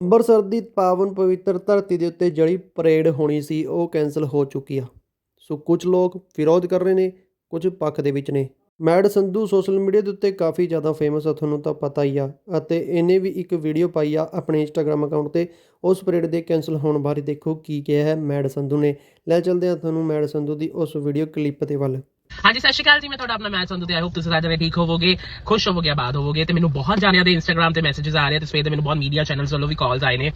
ਅੰਮ੍ਰਿਤਸਰ ਦੀ ਪਾਵਨ ਪਵਿੱਤਰ ਧਰਤੀ ਦੇ ਉੱਤੇ ਜਿਹੜੀ ਪਰੇਡ ਹੋਣੀ ਸੀ, ਉਹ ਕੈਂਸਲ ਹੋ ਚੁੱਕੀ ਆ। ਸੋ ਕੁਝ ਲੋਕ ਵਿਰੋਧ ਕਰ ਰਹੇ ਨੇ, ਕੁਝ ਪੱਖ ਦੇ ਵਿੱਚ ਨੇ। ਮੈਡ ਸੰਧੂ ਸੋਸ਼ਲ ਮੀਡੀਆ ਦੇ ਉੱਤੇ ਕਾਫੀ ਜ਼ਿਆਦਾ ਫੇਮਸ ਆ, ਤੁਹਾਨੂੰ ਤਾਂ ਪਤਾ ਹੀ ਆ। ਅਤੇ ਇਹਨੇ ਵੀ ਇੱਕ ਵੀਡੀਓ ਪਾਈ ਆ ਆਪਣੇ ਇੰਸਟਾਗ੍ਰam ਅਕਾਊਂਟ ਤੇ। ਉਸ ਪਰੇਡ ਦੇ ਕੈਂਸਲ ਹੋਣ ਬਾਰੇ ਦੇਖੋ ਕੀ ਕਿਹਾ ਹੈ ਮੈਡ ਸੰਧੂ ਨੇ। ਲੈ ਚਲਦੇ ਆ ਤੁਹਾਨੂੰ ਮੈਡ ਸੰਧੂ ਦੀ ਉਸ ਵੀਡੀਓ ਕਲਿੱਪ ਦੇ ਵੱਲ। ਹਾਂਜੀ, ਸਤਿ ਸ਼੍ਰੀ ਅਕਾਲ ਜੀ, ਮੈਂ ਤੁਹਾਡਾ ਆਪਣਾ ਮੈਚ ਸੰਧੂ ਤੇ ਆਈ ਹੋਪ ਤੁਸੀਂ ਸਾਰੇ ਜਣੇ ਠੀਕ ਹੋਵੋਗੇ, ਖੁਸ਼ ਹੋਵੋਗੇ, ਆਬਾਦ ਹੋਵੋਗੇ ਤੇ ਮੈਨੂੰ ਬਹੁਤ ਜਾਣਿਆਂ ਦੇ ਇੰਸਟਾਗ੍ਰam ਤੇ ਮੈਸੇजेस ਆ ਰਹੇ ਤੇ ਸਵੇਰ ਦੇ ਮੈਨੂੰ ਬਹੁਤ ਮੀਡੀਆ ਚੈਨਲਸ ਵੱਲੋਂ ਵੀ ਕਾਲਸ ਆਏ ਨੇ।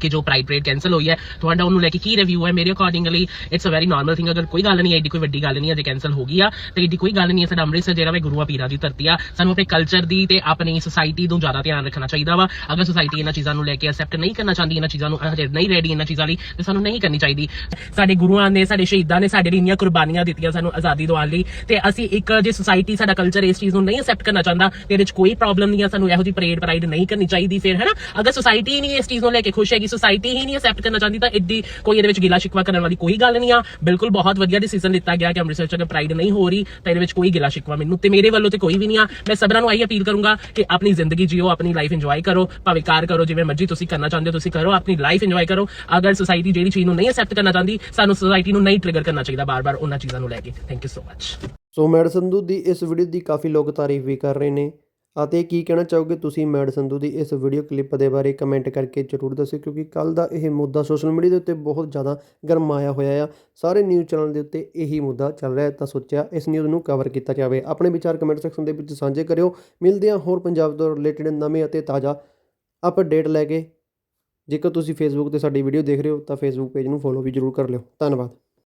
ਕਿ ਜੋ ਪ੍ਰਾਈਡ ਪਰੇਡ ਕੈਨਸਲ ਹੋਈ ਹੈ, ਤੁਹਾਡਾ ਉਹਨੂੰ ਲੈ ਕੇ ਕੀ ਰਿਵਿਊ ਹੈ? ਮੇਰੇ accordingly it's a very normal thing ਅਗਰ ਕੋਈ ਗੱਲ ਨਹੀਂ ਹੈ ਕੋਈ ਵੱਡੀ ਗੱਲ ਨਹੀਂ ਹੈ ਜੇ ਕੈਨਸਲ ਹੋ ਗਈ ਆ, ਤੇ ਏਡੀ ਕੋਈ ਗੱਲ ਨਹੀਂ ਹੈ, ਸਾਡਾ ਅੰਮ੍ਰਿਤਸਰ ਜਿਹੜਾ ਵੇ ਗੁਰੂਆਂ ਪੀਰਾਂ ਦੀ ਧਰਤੀ ਆ। ਸਾਨੂੰ ਆਪਣੇ ਕਲਚਰ ਦੀ ਤੇ ਆਪਣੀ ਸੋਸਾਇਟੀ ਨੂੰ ਜ਼ਿਆਦਾ ਧਿਆਨ ਰੱਖਣਾ ਚਾਹੀਦਾ ਵਾ। ਅਗਰ ਸੋਸਾਇਟੀ ਇਹਨਾਂ ਚੀਜ਼ਾਂ ਨੂੰ ਲੈ ਕੇ ਅਸੈਪਟ ਨਹੀਂ ਕਰਨਾ ਚਾਹੁੰਦੀ, ਇਹਨਾਂ ਚੀਜ਼ਾਂ ਨੂੰ ਹਜੇ ਨਹੀਂ ਰੈਡੀ ਇਹਨਾਂ ਚੀਜ਼ਾਂ ਲਈ, ਤੇ ਸਾਨੂੰ ਨਹੀਂ ਕਰਨੀ ਚਾਹੀਦੀ। ਸਾਡੇ ਗੁਰੂਆਂ ਨੇ, ਸਾਡੇ ਸ਼ਹੀਦਾਂ ਨੇ, ਸਾਡੇ ਲਈ ਇੰਨੀਆਂ ਕੁਰਬਾਨੀਆਂ ਦਿੱਤੀਆਂ ਸਾਨੂੰ ਆਜ਼ਾਦੀ ਦਿਵਾਉਣ ਲਈ, ਤੇ ਅਸੀਂ ਇੱਕ ਜੇ ਸੋਸਾਇਟੀ ਸਾਡਾ ਕਲਚਰ ਇਸ ਚੀਜ਼ ਨੂੰ ਨਹੀਂ ਅਸੈਪਟ ਕਰਨਾ ਚਾਹੁੰਦਾ, ਤੇ ਇਹਦੇ ਵਿੱਚ ਕੋਈ ਪ੍ਰੋਬਲਮ ਨਹੀਂ ਆ, ਸਾਨੂੰ ਇਹੋ ਜਿਹੀ ਪਰੇਡ ਪਰਾਈਡ ਨਹੀਂ ਕਰਨੀ ਚਾਹੀਦੀ ਫਿਰ, ਹੈਨਾ? ਅਗਰ ਸੋਸਾਇਟੀ ਨਹੀਂ ਇਸ ਚੀਜ਼ ਨੂੰ ਲੈ ਕੇ ਖੁਸ਼ ਹੈਗੀ ਸੋਸਾਇਟੀ ਹੀ ਨਹੀਂ ਅਸੈਪਟ ਕਰਨਾ ਚਾਹੁੰਦੀ, ਤਾਂ ਇੱਡੀ ਕੋਈ ਇਹਦੇ ਵਿੱਚ ਗਿਲਾ ਸ਼ਿਕਵਾ ਕਰਨ ਵਾਲੀ ਕੋਈ ਗੱਲ ਨਹੀਂ ਆ। ਬਿਲਕੁਲ ਬਹੁਤ ਵਧੀਆ ਡਿਸੀਜਨ ਲਿੱਤਾ ਗਿਆ ਕਿ ਅੰਮ੍ਰਿਤਸਰ ਚ ਅਗਰ ਪ੍ਰਾਈਡ ਨਹੀਂ ਹੋ ਰਹੀ, ਤਾਂ ਇਹਦੇ ਵਿੱਚ ਕੋਈ ਗਿਲਾ ਸ਼ਿਕਵਾ ਮੈਨੂੰ ਤੇ ਮੇਰੇ ਵੱਲੋਂ ਤੇ ਕੋਈ ਵੀ ਨਹੀਂ ਆ। ਮੈਂ ਸਭਨਾਂ ਨੂੰ ਆਹੀ ਅਪੀਲ ਕਰੂੰਗਾ ਕਿ ਆਪਣੀ ਜ਼ਿੰਦਗੀ ਜੀਓ, ਆਪਣੀ ਲਾਈਫ ਇੰਜੋਏ ਕਰੋ, ਭਾਵੇਂ ਕਾਰ ਕਰੋ, ਜਿਵੇਂ ਮਰਜ਼ੀ ਤੁਸੀਂ ਕਰਨਾ ਚਾਹੁੰਦੇ ਹੋ, ਤੁਸੀਂ ਕਰੋ, ਆਪਣੀ ਲਾਈਫ ਇੰਜੋਏ ਕਰੋ। ਅਗਰ ਸੋਸਾਇਟੀ ਜਿਹੜੀ ਚੀਜ਼ ਨੂੰ ਨਹੀਂ ਅਸੈਪਟ ਕਰਨਾ ਚਾਹੁੰਦੀ, ਸਾਨੂੰ ਸੋਸਾਇਟੀ ਨੂੰ ਨਹੀਂ ਟ੍ਰਿਗਰ ਕਰਨਾ ਚਾਹੀਦਾ ਬਾਰ-ਬਾਰ ਉਹਨਾਂ ਚੀਜ਼ਾਂ ਨੂੰ ਲੈ ਕੇ। Thank you so much so mad Sandhu ਦੀ ਇਸ ਵੀਡੀਓ ਦੀ ਕਾਫੀ ਲੋਕ ਤਾਰੀਫ ਵੀ ਕਰ ਰਹੇ ਨੇ। ਅਤੇ ਕੀ ਕਹਿਣਾ ਚਾਹੋਗੇ ਤੁਸੀਂ ਮੈਡ ਸੰਧੂ ਦੀ ਇਸ ਵੀਡੀਓ ਕਲਿੱਪ ਦੇ ਬਾਰੇ ਕਮੈਂਟ ਕਰਕੇ ਜ਼ਰੂਰ ਦੱਸਿਓ, ਕਿਉਂਕਿ ਕੱਲ ਦਾ ਇਹ ਮੁੱਦਾ ਸੋਸ਼ਲ ਮੀਡੀਆ ਦੇ ਉੱਤੇ ਬਹੁਤ ਜ਼ਿਆਦਾ ਗਰਮਾਇਆ ਹੋਇਆ ਆ। ਸਾਰੇ ਨਿਊਜ਼ ਚੈਨਲ ਦੇ ਉੱਤੇ ਇਹੀ ਮੁੱਦਾ ਚੱਲ ਰਿਹਾ ਤਾਂ ਸੋਚਿਆ ਇਸ ਨਿਊਜ਼ ਨੂੰ ਕਵਰ ਕੀਤਾ ਜਾਵੇ। ਆਪਣੇ ਵਿਚਾਰ ਕਮੈਂਟ ਸੈਕਸ਼ਨ ਦੇ ਵਿੱਚ ਸਾਂਝੇ ਕਰਿਓ। ਮਿਲਦੇ ਹਾਂ ਹੋਰ ਪੰਜਾਬ ਤੋਂ ਰਿਲੇਟਡ ਨਵੇਂ ਅਤੇ ਤਾਜ਼ਾ ਅਪਡੇਟ ਲੈ ਕੇ। ਜੇਕਰ ਤੁਸੀਂ ਫੇਸਬੁੱਕ ਤੇ ਸਾਡੀ ਵੀਡੀਓ ਦੇਖ ਰਹੇ ਹੋ, ਤਾਂ ਫੇਸਬੁੱਕ ਪੇਜ ਨੂੰ ਫੋਲੋ ਵੀ ਜ਼ਰੂਰ ਕਰ ਲਿਓ। ਧੰਨਵਾਦ।